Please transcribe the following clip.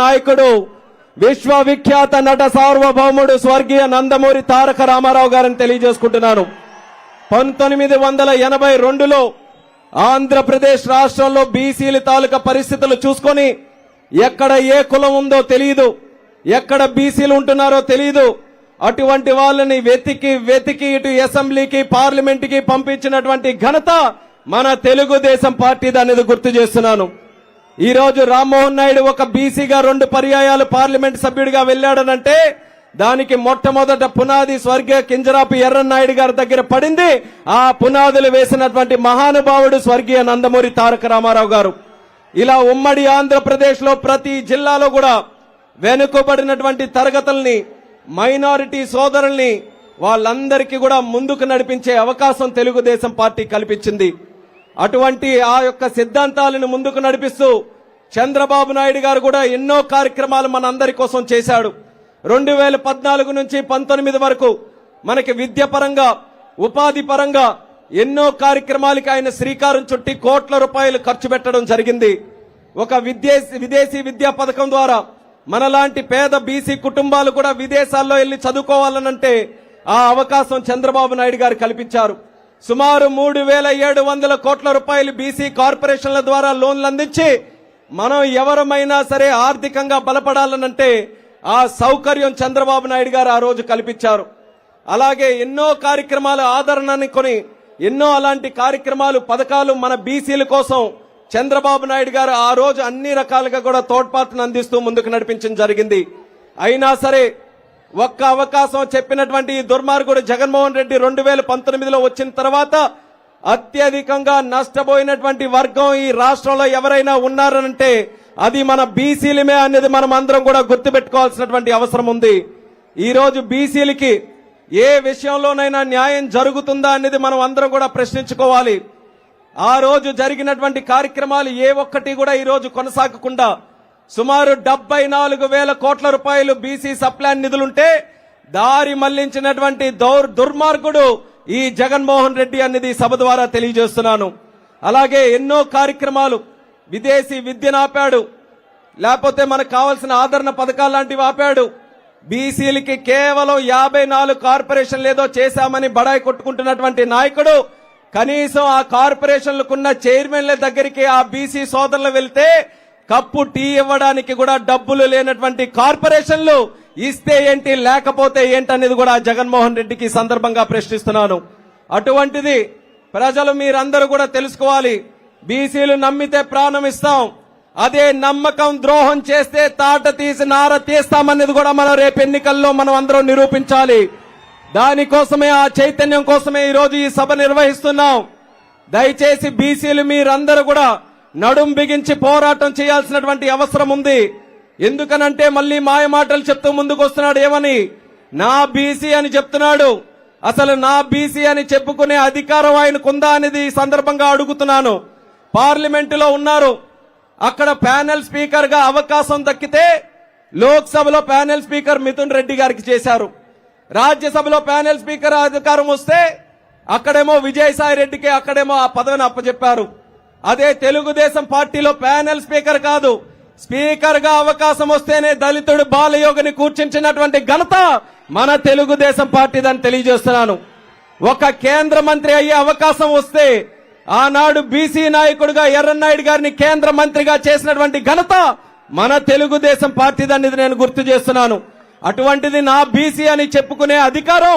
నాయకుడు విశ్వవిఖ్యాత నట సార్వభౌముడు స్వర్గీయ నందమూరి తారక రామారావు గారిని తెలియజేసుకుంటున్నాను. పంతొమ్మిది వందల ఎనభై రెండులో ఆంధ్రప్రదేశ్ రాష్ట్రంలో బీసీల తాలూకా పరిస్థితులు చూసుకొని ఎక్కడ ఏ కులం ఉందో తెలియదు ఎక్కడ బీసీలు ఉంటున్నారో తెలియదు అటువంటి వాళ్ళని వెతికి వెతికి ఇటు అసెంబ్లీకి పార్లమెంట్కి పంపించినటువంటి ఘనత మన తెలుగుదేశం పార్టీది అనేది గుర్తు చేస్తున్నాను. ఈ రోజు రామ్మోహన్ నాయుడు ఒక బీసీగా రెండు పర్యాయాలు పార్లమెంట్ సభ్యుడిగా వెళ్ళాడనంటే దానికి మొట్టమొదట పునాది స్వర్గీయ కింజరాపు ఎర్రన్నాయుడు గారి దగ్గర పడింది. ఆ పునాదులు వేసినటువంటి మహానుభావుడు స్వర్గీయ నందమూరి తారక రామారావు గారు. ఇలా ఉమ్మడి ఆంధ్రప్రదేశ్లో ప్రతి జిల్లాలో కూడా వెనుకబడినటువంటి తరగతుల్ని మైనారిటీ సోదరుల్ని వాళ్ళందరికీ కూడా ముందుకు నడిపించే అవకాశం తెలుగుదేశం పార్టీ కల్పించింది. అటువంటి ఆ యొక్క సిద్ధాంతాలను ముందుకు నడిపిస్తూ చంద్రబాబు నాయుడు గారు కూడా ఎన్నో కార్యక్రమాలు మనందరి కోసం చేశాడు. రెండు వేల పద్నాలుగు నుంచి పంతొమ్మిది వరకు మనకి విద్య పరంగా ఉపాధి పరంగా ఎన్నో కార్యక్రమాలకి ఆయన శ్రీకారం చుట్టి కోట్ల రూపాయలు ఖర్చు పెట్టడం జరిగింది. ఒక విదేశీ విదేశీ విద్యా పథకం ద్వారా మనలాంటి పేద బీసీ కుటుంబాలు కూడా విదేశాల్లో వెళ్ళి చదువుకోవాలనంటే ఆ అవకాశం చంద్రబాబు నాయుడు గారు కల్పించారు. సుమారు మూడు వేల ఏడు వందల కోట్ల రూపాయలు బీసీ కార్పొరేషన్ల ద్వారా లోన్లు అందించి మనం ఎవరమైనా సరే ఆర్థికంగా బలపడాలనంటే ఆ సౌకర్యం చంద్రబాబు నాయుడు గారు ఆ రోజు కల్పించారు. అలాగే ఎన్నో కార్యక్రమాలు ఆదరణని కొని ఎన్నో అలాంటి కార్యక్రమాలు పథకాలు మన బీసీల కోసం చంద్రబాబు నాయుడు గారు ఆ రోజు అన్ని రకాలుగా కూడా తోడ్పాటును అందిస్తూ ముందుకు నడిపించడం జరిగింది. అయినా సరే ఒక్క అవకాశం చెప్పినటువంటి ఈ దుర్మార్గుడు జగన్మోహన్ రెడ్డి రెండు వేల పంతొమ్మిదిలో వచ్చిన తర్వాత అత్యధికంగా నష్టపోయినటువంటి వర్గం ఈ రాష్ట్రంలో ఎవరైనా ఉన్నారనంటే అది మన బీసీలమే అనేది మనం అందరం కూడా గుర్తుపెట్టుకోవాల్సినటువంటి అవసరం ఉంది. ఈ రోజు బీసీలకి ఏ విషయంలోనైనా న్యాయం జరుగుతుందా అనేది మనం అందరం కూడా ప్రశ్నించుకోవాలి. ఆ రోజు జరిగినటువంటి కార్యక్రమాలు ఏ ఒక్కటి కూడా ఈ రోజు కొనసాగకుండా సుమారు డెబ్బై నాలుగు వేల కోట్ల రూపాయలు బీసీ సప్లాన్ నిధులుంటే దారి మళ్ళించినటువంటి దౌర్ దుర్మార్గుడు ఈ జగన్మోహన్ రెడ్డి అనేది సభ ద్వారా తెలియజేస్తున్నాను. అలాగే ఎన్నో కార్యక్రమాలు విదేశీ విద్యను ఆపాడు. లేకపోతే మనకు కావాల్సిన ఆదరణ పథకాలు లాంటివి ఆపాడు. బీసీలకి కేవలం యాభై నాలుగు కార్పొరేషన్లు ఏదో చేశామని బడాయి కొట్టుకుంటున్నటువంటి నాయకుడు కనీసం ఆ కార్పొరేషన్లకున్న చైర్మన్ల దగ్గరికి ఆ బీసీ సోదరులు వెళ్తే కప్పు టీ ఇవ్వడానికి కూడా డబ్బులు లేనటువంటి కార్పొరేషన్లు ఇస్తే ఏంటి లేకపోతే ఏంటనేది కూడా జగన్మోహన్ రెడ్డికి సందర్భంగా ప్రశ్నిస్తున్నాను. అటువంటిది ప్రజలు మీరందరూ కూడా తెలుసుకోవాలి. బీసీలు నమ్మితే ప్రాణం ఇస్తాం. అదే నమ్మకం ద్రోహం చేస్తే తాట తీసి నార తీస్తామనేది కూడా మనం రేపు ఎన్నికల్లో మనం అందరం నిరూపించాలి. దానికోసమే ఆ చైతన్యం కోసమే ఈరోజు ఈ సభ నిర్వహిస్తున్నాం. దయచేసి బీసీలు మీరందరూ కూడా నడుం బిగించి పోరాటం చేయాల్సినటువంటి అవసరం ఉంది. ఎందుకనంటే మళ్ళీ మాయ మాటలు చెప్తూ ముందుకు వస్తున్నాడు ఏమని? నా బీసీ అని చెప్తున్నాడు. అసలు నా బీసీ అని చెప్పుకునే అధికారం ఆయనకుందా అనేది ఈ సందర్భంగా అడుగుతున్నాను. పార్లమెంటులో ఉన్నారు. అక్కడ ప్యానెల్ స్పీకర్గా అవకాశం దక్కితే లోక్సభలో ప్యానెల్ స్పీకర్ మిథున్ రెడ్డి గారికి చేశారు. రాజ్యసభలో ప్యానెల్ స్పీకర్ అధికారం వస్తే అక్కడేమో విజయసాయి రెడ్డికి అక్కడేమో ఆ పదవిని అప్పచెప్పారు. అదే తెలుగుదేశం పార్టీలో ప్యానెల్ స్పీకర్ కాదు. స్పీకర్గా అవకాశం వస్తేనే దళితుడు బాలయోగిని కూర్చించినటువంటి ఘనత మన తెలుగుదేశం పార్టీదని తెలియజేస్తున్నాను. ఒక కేంద్ర మంత్రి అయ్యే అవకాశం వస్తే ఆనాడు బీసీ నాయకుడుగా ఎర్రన్నాయుడు గారిని కేంద్ర మంత్రిగా చేసినటువంటి ఘనత మన తెలుగుదేశం పార్టీదనేది నేను గుర్తు చేస్తున్నాను. అటువంటిది నా బీసీ అని చెప్పుకునే అధికారం